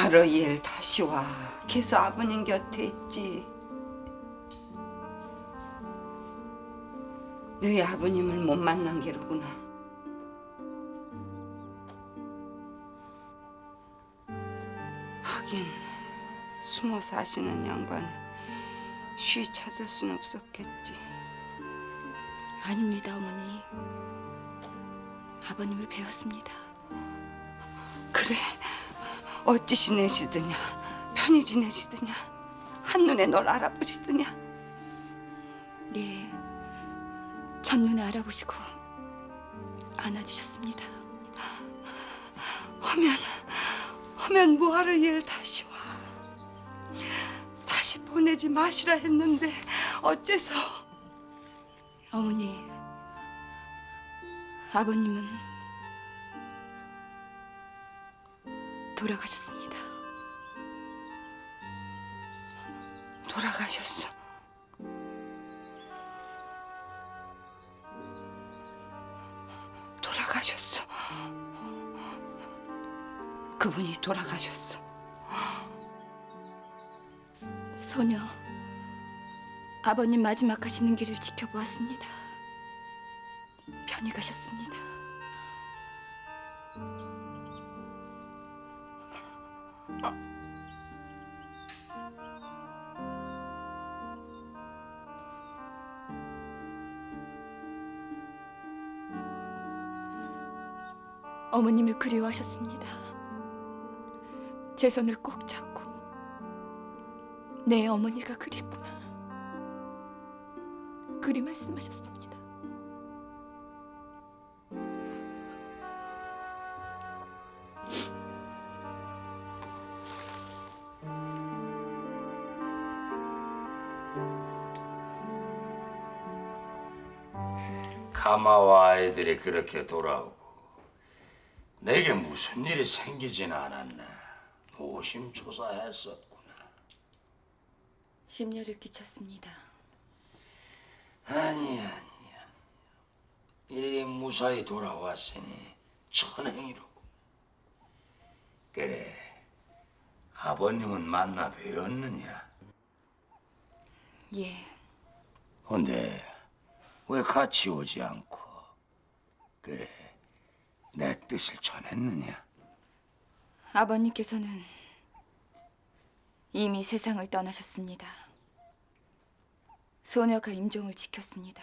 뭐하러 얘를 다시 와. 계속 아버님 곁에 있지. 너희 아버님을 못 만난 게로구나. 하긴 숨어 사시는 양반 쉬 찾을 순 없었겠지. 아닙니다, 어머니. 아버님을 배웠습니다. 그래 어찌 지내시드냐 편히 지내시드냐 한눈에 널 알아보시드냐 예. 첫눈에 알아보시고 안아주셨습니다. 하면 하면 뭐하러 얘를 다시 와 다시 보내지 마시라 했는데 어째서 어머니, 아버님은 돌아가셨습니다. 돌아가셨어 돌아가셨어 그분이 돌아가셨어 소녀, 아버님 마지막 가시는 길을 지켜보았습니다. 편히 가셨습니다. 어머님을 그리워하셨습니다. 제 손을 꼭 잡고 내 어머니가 그립구나. 그리 말씀하셨습니다. 가마와 아이들이 그렇게 돌아오고 내게 무슨 일이 생기진 않았나 노심초사했었구나. 심려를 끼쳤습니다. 아니 아니야 이렇게 무사히 돌아왔으니 천행이로고 그래 아버님은 만나 뵈었느냐? 예, 근데 왜 같이 오지 않고? 그래 내 뜻을 전했느냐 아버님께서는 이미 세상을 떠나셨습니다. 소녀가 임종을 지켰습니다.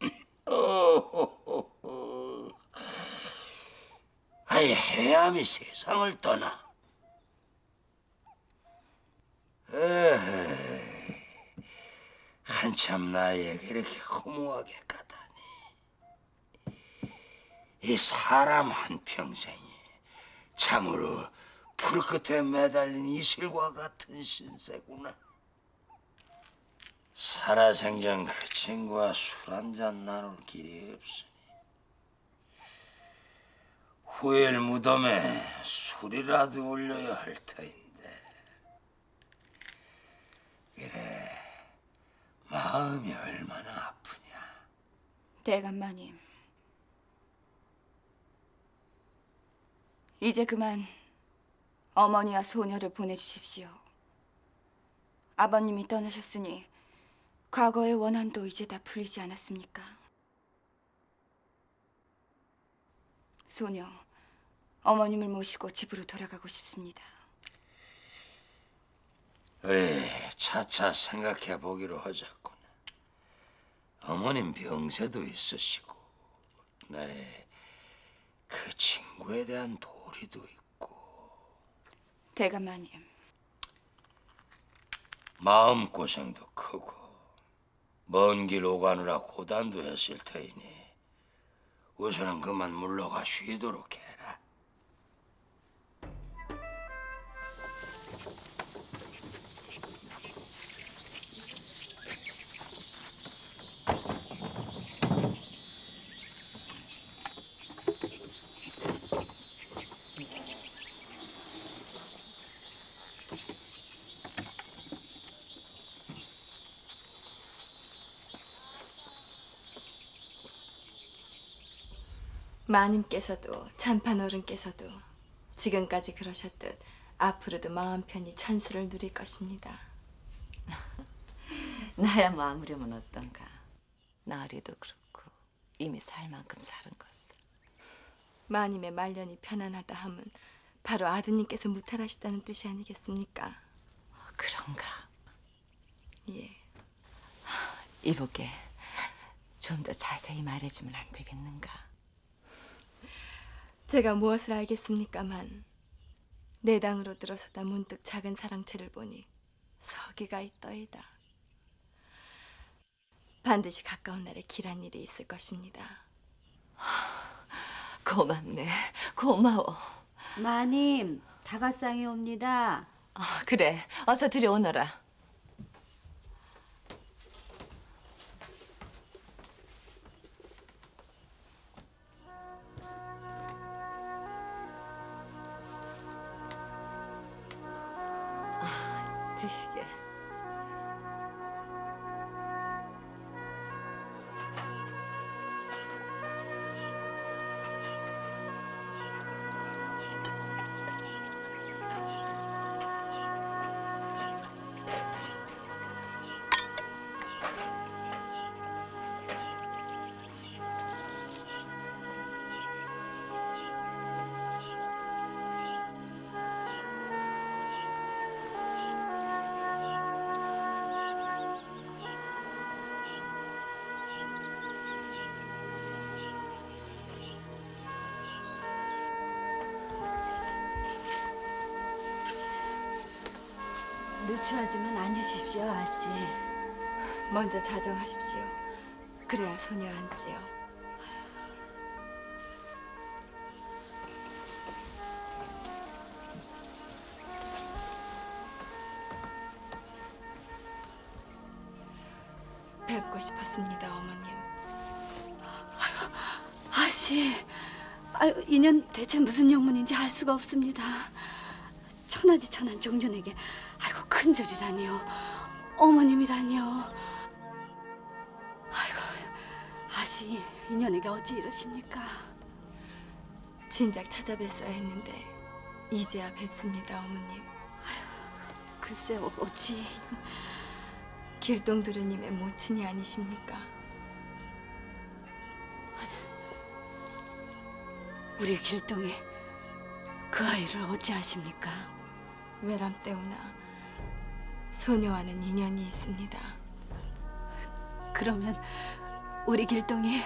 아예 해암이 세상을 떠나. 에헤이, 한참 나에게 이렇게 허무하게 가다니. 이 사람 한 평생이 참으로 불끝에 매달린 이슬과 같은 신세구나. 살아생전 그 친구와 술 한 잔 나눌 길이 없으니 후일 무덤에 술이라도 올려야 할 터인데 그래 마음이 얼마나 아프냐 대감마님, 이제 그만 어머니와 소녀를 보내주십시오. 아버님이 떠나셨으니 과거의 원한도 이제 다 풀리지 않았습니까? 소녀, 어머님을 모시고 집으로 돌아가고 싶습니다. 그래 차차 생각해 보기로 하자꾸나 어머님 병세도 있으시고 나의 그 친구에 대한 도 리도 있고 대감마님, 마음 고생도 크고 먼 길 오가느라 고단도 했을 터이니 우선은 그만 물러가 쉬도록 해라. 마님께서도 참판 어른께서도 지금까지 그러셨듯 앞으로도 마음 편히 천수를 누릴 것입니다. 나야 뭐 아무려면 어떤가. 나으리도 그렇고 이미 살 만큼 사는 것을. 마님의 말년이 편안하다 함은 바로 아드님께서 무탈하시다는 뜻이 아니겠습니까? 그런가. 예. 이보게 좀 더 자세히 말해주면 안 되겠는가. 제가 무엇을 알겠습니까만 내 당으로 들어서다 문득 작은 사랑채를 보니 서기가 있더이다. 반드시 가까운 날에 길한 일이 있을 것입니다. 고맙네. 고마워. 마님, 다가상이 옵니다. 아, 그래. 어서 들여오너라. 아, 누추하지만 앉으십시오, 아씨. 먼저 자정하십시오. 그래야 소녀 앉지요. 뵙고 싶었습니다, 어머님. 아씨, 아유, 인연 대체 무슨 영문인지 알 수가 없습니다. 천하지 천한 종전에게 큰절이라니요. 어머님이라니요. 아이고, 아씨, 인연에게 어찌 이러십니까? 진작 찾아뵀어야 했는데 이제야 뵙습니다, 어머님. 글쎄 어- 어찌 길동도련님의 모친이 아니십니까? 우리 길동이 그 아이를 어찌 아십니까? 외람 때우나 소녀와는 인연이 있습니다. 그러면 우리 길동이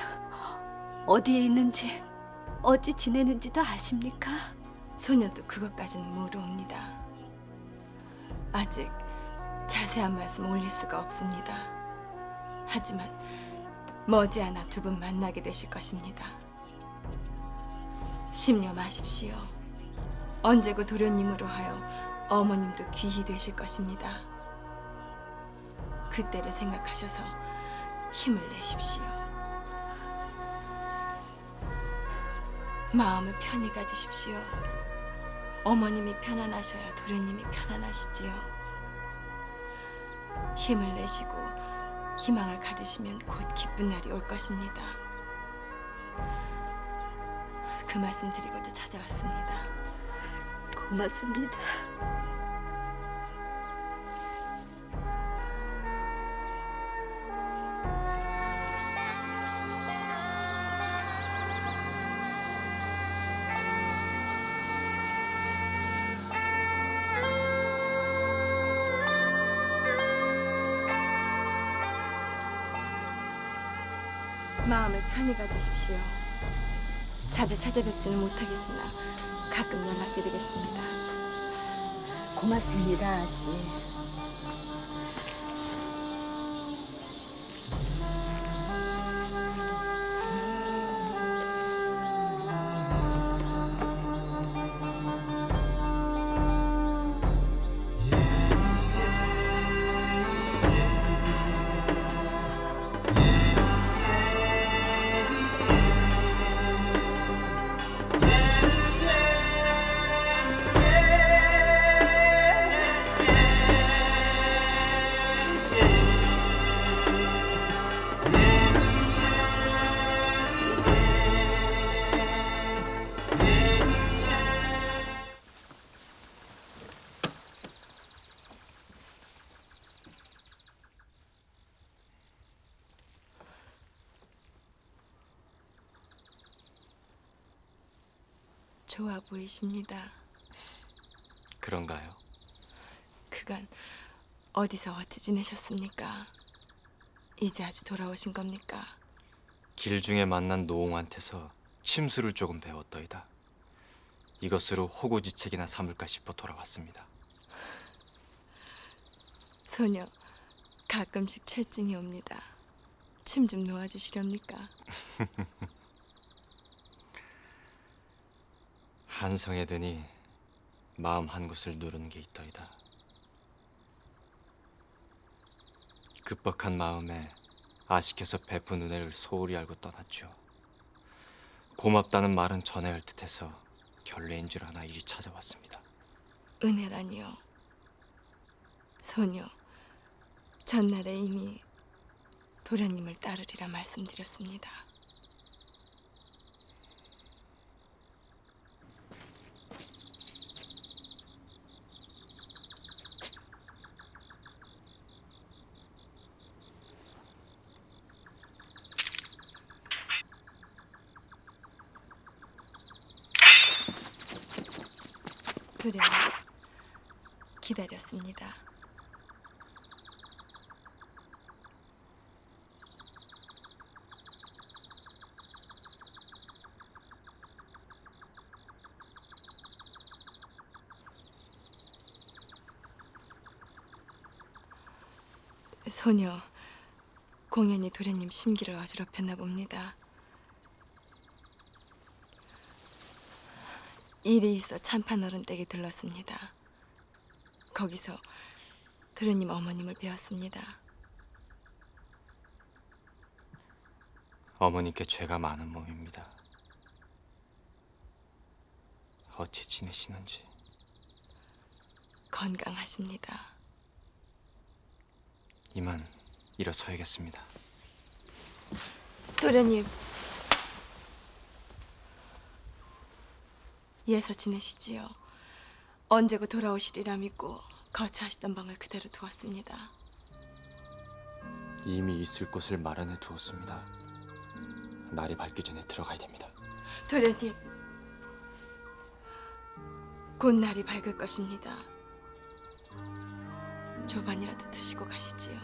어디에 있는지 어찌 지내는지도 아십니까? 소녀도 그것까지는 모르옵니다. 아직 자세한 말씀 올릴 수가 없습니다. 하지만 머지않아 두 분 만나게 되실 것입니다. 심려 마십시오. 언제고 도련님으로 하여 어머님도 귀히 되실 것입니다. 그때를 생각하셔서 힘을 내십시오. 마음을 편히 가지십시오. 어머님이 편안하셔야 도련님이 편안하시지요. 힘을 내시고 희망을 가지시면 곧 기쁜 날이 올 것입니다. 그 말씀 드리고도 찾아왔습니다. 고맙습니다. 마음을 편히 가지십시오. 자주 찾아뵙지는 못하겠으나 가끔 연락드리겠습니다. 고맙습니다, 아씨. 좋아 보이십니다. 그런가요? 그간 어디서 어찌 지내셨습니까? 이제 아주 돌아오신 겁니까? 길 중에 만난 노홍한테서 침수를 조금 배웠더이다. 이것으로 호구지책이나 삼을까 싶어 돌아왔습니다. 소녀 가끔씩 체증이 옵니다. 침 좀 놓아주시렵니까? 한성에 드니 마음 한 곳을 누르는 게 있더이다. 급박한 마음에 아식해서 베푼 은혜를 소홀히 알고 떠났죠. 고맙다는 말은 전해야 할 듯해서 결례인 줄 아나 이리 찾아왔습니다. 은혜라니요. 소녀 전날에 이미 도련님을 따르리라 말씀드렸습니다. 도련님 기다렸습니다. 소녀 공연히 도련님 심기를 어지럽혔나 봅니다. 일이 있어 참판 어른 댁에 들렀습니다. 거기서 도련님 어머님을 배웠습니다. 어머니께 죄가 많은 몸입니다. 어찌 지내시는지 건강하십니다. 이만 일어서야겠습니다. 도련님 예서 지내시지요. 언제고 돌아오시리라 믿고 거처하시던 방을 그대로 두었습니다. 이미 있을 곳을 마련해 두었습니다. 날이 밝기 전에 들어가야 됩니다. 도련님 곧 날이 밝을 것입니다. 조반이라도 드시고 가시지요.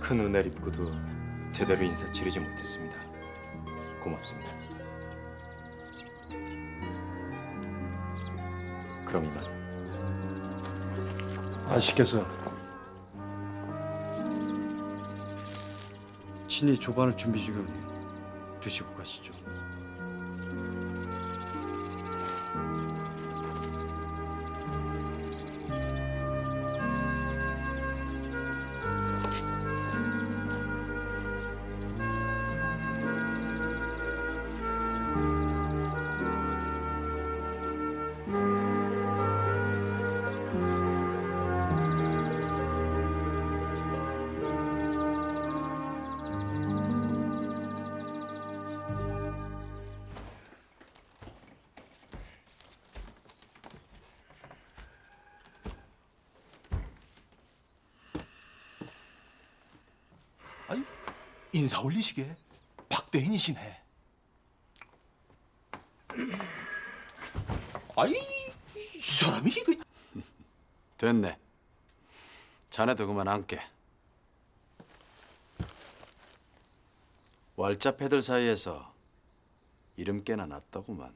큰 은혜를 입고도 제대로 인사 치르지 못했습니다. 고맙습니다. 그럼 이만. 아시께서 친히 조반을 준비 중이오니 드시고 가시죠. 인사 올리시게 박대인이시네. 아이 이 사람이 이거 됐네. 자네도 그만 앉게. wal자 패들 사이에서 이름 깨나 났다구만.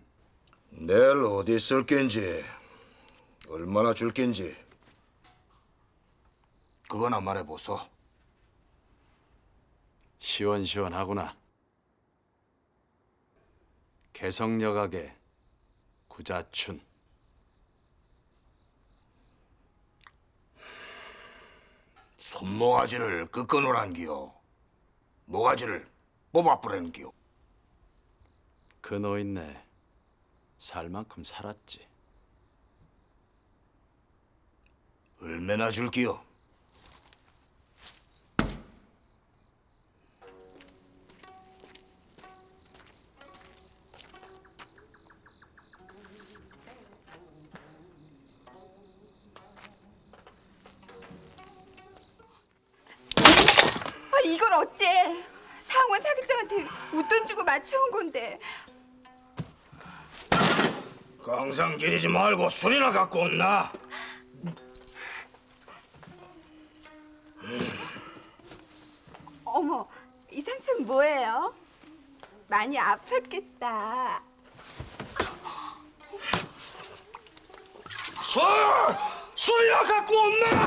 내일 어디 쓸 겐지 얼마나 줄 겐지 그거나 말해보소 시원시원하구나. 개성여각의 구자춘. 손모가지를 끄끄노란기요 모가지를 뽑아뿌리는기요 그 노인네 살 만큼 살았지. 얼마나 줄기요 이걸 어째? 상원 사기장한테 웃돈 주고 맞춰온 건데. 강상 기리지 말고 술이나 갖고 온나. 어머, 이 상처는 뭐예요? 많이 아팠겠다. 술! 술이나 갖고 온나.